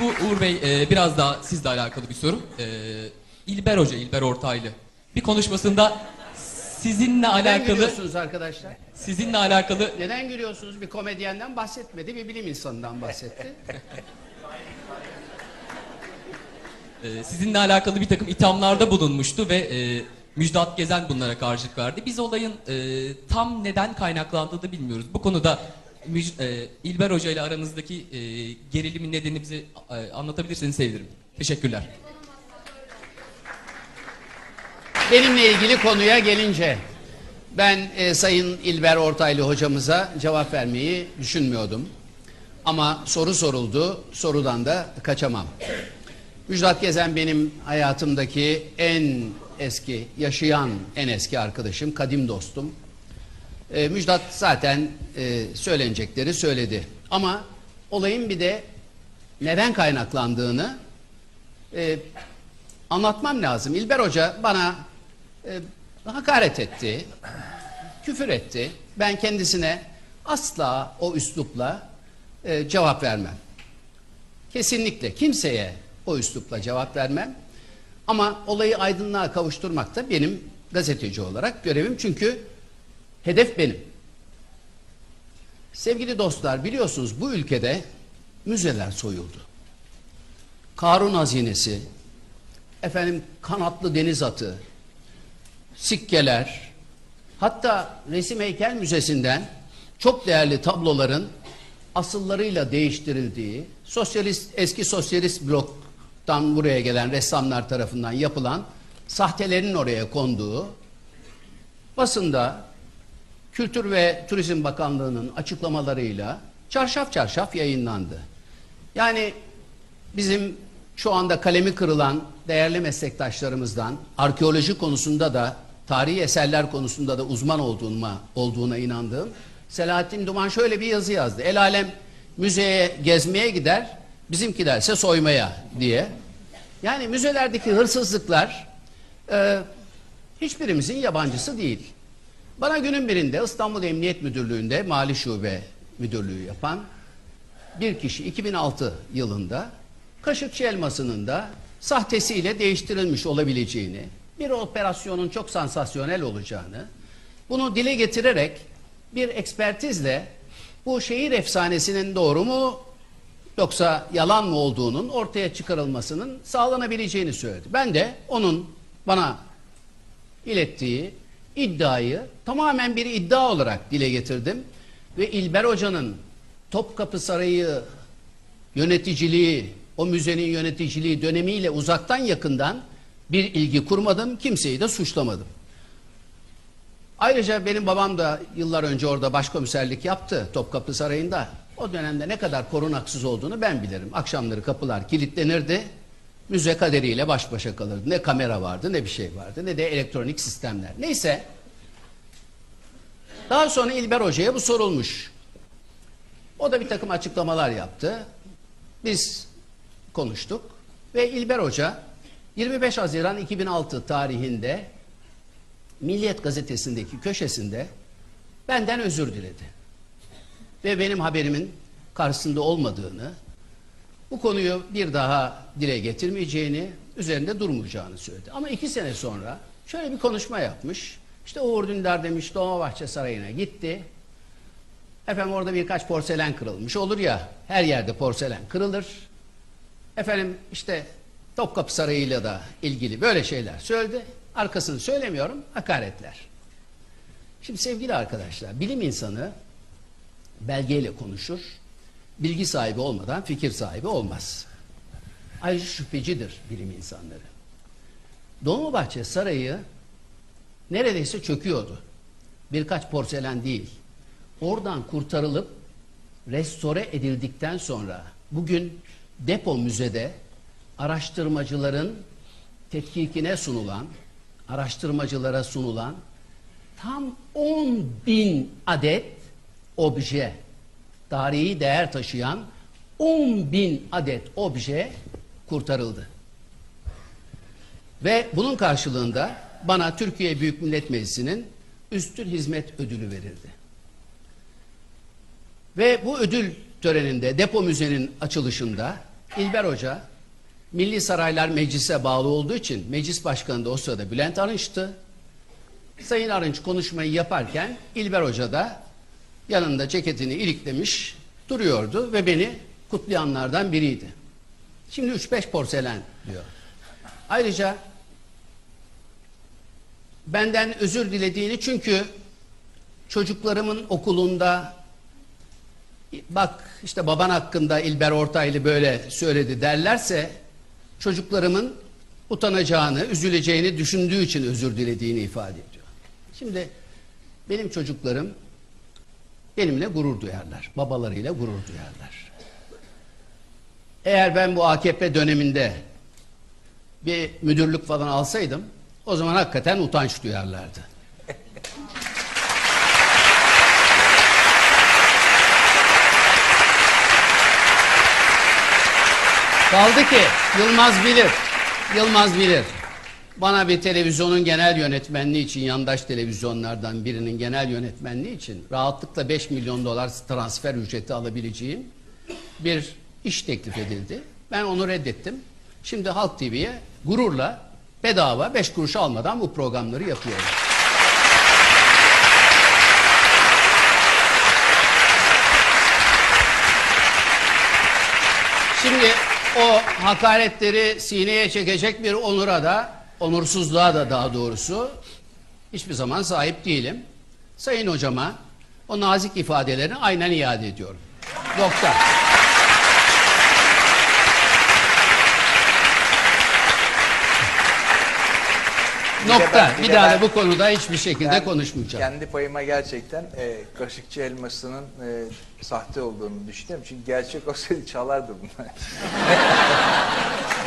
Bu Uğur Bey e, biraz daha sizle alakalı bir soru. E, İlber Hoca, İlber Ortaylı bir konuşmasında sizinle Neden alakalı gülüyorsunuz arkadaşlar? sizinle alakalı Neden gülüyorsunuz? Bir komedyenden bahsetmedi, bir bilim insanından bahsetti. e, sizinle alakalı bir takım ithamlarda bulunmuştu ve e, Müjdat Gezen bunlara karşılık verdi. Biz olayın e, tam neden kaynaklandığını bilmiyoruz. Bu konuda Müj- e, İlber Hoca ile aranızdaki e, gerilimin nedenini bize e, anlatabilirseniz sevinirim. Teşekkürler. Benimle ilgili konuya gelince ben e, Sayın İlber Ortaylı hocamıza cevap vermeyi düşünmüyordum. Ama soru soruldu, sorudan da kaçamam. Müjdat Gezen benim hayatımdaki en eski, yaşayan en eski arkadaşım, kadim dostum. E, Müjdat zaten e, söylenecekleri söyledi. Ama olayın bir de neden kaynaklandığını e, anlatmam lazım. İlber Hoca bana e, hakaret etti, küfür etti. Ben kendisine asla o üslupla e, cevap vermem. Kesinlikle kimseye o üslupla cevap vermem. Ama olayı aydınlığa kavuşturmak da benim gazeteci olarak görevim. Çünkü hedef benim. Sevgili dostlar biliyorsunuz bu ülkede müzeler soyuldu. Karun hazinesi, efendim kanatlı deniz atı, sikkeler, hatta Resim Heykel Müzesi'nden çok değerli tabloların asıllarıyla değiştirildiği, sosyalist eski sosyalist bloktan buraya gelen ressamlar tarafından yapılan sahtelerin oraya konduğu basında Kültür ve Turizm Bakanlığı'nın açıklamalarıyla çarşaf çarşaf yayınlandı. Yani bizim şu anda kalemi kırılan değerli meslektaşlarımızdan arkeoloji konusunda da tarihi eserler konusunda da uzman olduğuma, olduğuna inandığım Selahattin Duman şöyle bir yazı yazdı. El alem müzeye gezmeye gider, bizimkilerse soymaya diye. Yani müzelerdeki hırsızlıklar e, hiçbirimizin yabancısı değil. Bana günün birinde İstanbul Emniyet Müdürlüğü'nde Mali Şube Müdürlüğü yapan bir kişi 2006 yılında Kaşıkçı elmasının da sahtesiyle değiştirilmiş olabileceğini, bir operasyonun çok sansasyonel olacağını, bunu dile getirerek bir ekspertizle bu şehir efsanesinin doğru mu yoksa yalan mı olduğunun ortaya çıkarılmasının sağlanabileceğini söyledi. Ben de onun bana ilettiği iddiayı tamamen bir iddia olarak dile getirdim ve İlber Hoca'nın Topkapı Sarayı yöneticiliği, o müzenin yöneticiliği dönemiyle uzaktan yakından bir ilgi kurmadım, kimseyi de suçlamadım. Ayrıca benim babam da yıllar önce orada başkomiserlik yaptı Topkapı Sarayı'nda. O dönemde ne kadar korunaksız olduğunu ben bilirim. Akşamları kapılar kilitlenirdi. Müze kaderiyle baş başa kalırdı. Ne kamera vardı ne bir şey vardı ne de elektronik sistemler. Neyse. Daha sonra İlber Hoca'ya bu sorulmuş. O da bir takım açıklamalar yaptı. Biz konuştuk ve İlber Hoca 25 Haziran 2006 tarihinde Milliyet gazetesindeki köşesinde benden özür diledi. Ve benim haberimin karşısında olmadığını, bu konuyu bir daha dile getirmeyeceğini, üzerinde durmayacağını söyledi. Ama iki sene sonra şöyle bir konuşma yapmış. İşte Uğur Dündar demiş Dolmabahçe Sarayı'na gitti. Efendim orada birkaç porselen kırılmış. Olur ya her yerde porselen kırılır. Efendim işte Topkapı Sarayı'yla da ilgili böyle şeyler söyledi. Arkasını söylemiyorum, hakaretler. Şimdi sevgili arkadaşlar, bilim insanı belgeyle konuşur, bilgi sahibi olmadan fikir sahibi olmaz. Ayrıca şüphecidir bilim insanları. Dolmabahçe Sarayı neredeyse çöküyordu. Birkaç porselen değil. Oradan kurtarılıp restore edildikten sonra bugün depo müzede araştırmacıların tetkikine sunulan, araştırmacılara sunulan tam 10 bin adet obje, tarihi değer taşıyan 10 bin adet obje kurtarıldı. Ve bunun karşılığında bana Türkiye Büyük Millet Meclisi'nin üstün hizmet ödülü verildi. Ve bu ödül töreninde depo müzenin açılışında İlber Hoca Milli Saraylar Meclis'e bağlı olduğu için meclis başkanı da o sırada Bülent Arınç'tı. Sayın Arınç konuşmayı yaparken İlber Hoca da yanında ceketini iliklemiş duruyordu ve beni kutlayanlardan biriydi. Şimdi 3-5 porselen diyor. Ayrıca benden özür dilediğini çünkü çocuklarımın okulunda bak işte baban hakkında İlber Ortaylı böyle söyledi derlerse çocuklarımın utanacağını, üzüleceğini düşündüğü için özür dilediğini ifade ediyor. Şimdi benim çocuklarım benimle gurur duyarlar. Babalarıyla gurur duyarlar. Eğer ben bu AKP döneminde bir müdürlük falan alsaydım o zaman hakikaten utanç duyarlardı. Kaldı ki Yılmaz bilir. Yılmaz bilir. Bana bir televizyonun genel yönetmenliği için yandaş televizyonlardan birinin genel yönetmenliği için rahatlıkla 5 milyon dolar transfer ücreti alabileceğim bir iş teklif edildi. Ben onu reddettim. Şimdi Halk TV'ye gururla bedava 5 kuruş almadan bu programları yapıyorum. Şimdi o hakaretleri sineye çekecek bir onura da, onursuzluğa da daha doğrusu hiçbir zaman sahip değilim. Sayın hocama o nazik ifadelerini aynen iade ediyorum. Nokta. Nokta. Bir bir daha da bu konuda hiçbir şekilde Ben konuşmayacağım. Kendi payıma gerçekten e, kaşıkçı elmasının e, sahte olduğunu düşünüyorum. Çünkü gerçek olsaydı çalardı bunlar.